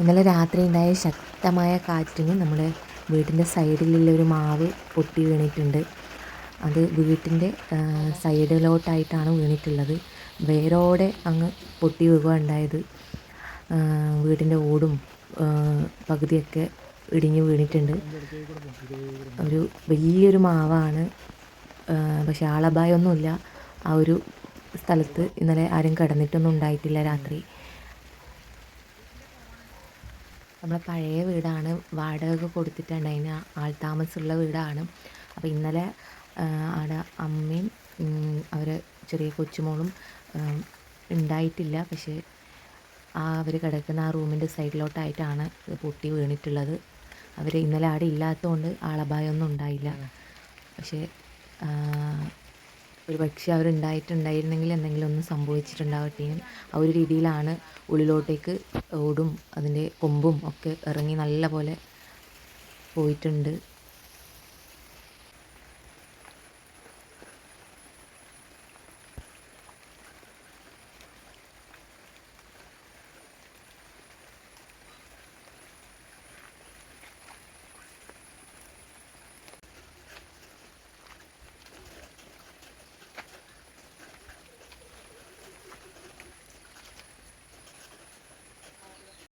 ഇന്നലെ രാത്രി ഉണ്ടായ ശക്തമായ കാറ്റിന് നമ്മുടെ വീട്ടിന്റെ സൈഡിലുള്ള ഒരു മാവ് പൊട്ടി വീണിട്ടുണ്ട്. അത് വീട്ടിന്റെ സൈഡിലോട്ടായിട്ടാണ് വീണിട്ടുള്ളത്. വേരോടെ അങ്ങ് പൊട്ടി വീഴുക ഉണ്ടായത് വീടിന്റെ ഓടും പകുതിയൊക്കെ ഇടിഞ്ഞ് വീണിട്ടുണ്ട്. ഒരു വലിയൊരു മാവാണ്. പക്ഷെ ആളപായമൊന്നുമില്ല. ആ ഒരു സ്ഥലത്ത് ഇന്നലെ ആരും കിടന്നിട്ടൊന്നും ഉണ്ടായിട്ടില്ല രാത്രി. നമ്മളെ പഴയ വീടാണ്. വാടക കൊടുത്തിട്ടുണ്ട് അതിന് ആൾ താമസമുള്ള വീടാണ്. അപ്പോൾ ഇന്നലെ ആട അവിടെ അമ്മയും അവർ ചെറിയ കൊച്ചുമോളും ഉണ്ടായിട്ടില്ല. പക്ഷേ ആ അവർ കിടക്കുന്ന ആ റൂമിന്റെ സൈഡിലോട്ടായിട്ടാണ് പൊട്ടി വീണിട്ടുള്ളത്. അവർ ഇന്നലെ അവിടെ ഇല്ലാത്തതുകൊണ്ട് ആളപായമൊന്നും ഉണ്ടായില്ല. പക്ഷേ ഒരു പക്ഷേ അവരുണ്ടായിട്ടുണ്ടായിരുന്നെങ്കിൽ എന്തെങ്കിലും ഒന്ന് സംഭവിച്ചിട്ടുണ്ടാവട്ടേനും ആ ഒരു രീതിയിലാണ് ഉള്ളിലോട്ടേക്ക് ഓടും അതിന്റെ കൊമ്പും ഒക്കെ ഇറങ്ങി നല്ല പോലെ പോയിട്ടുണ്ട്.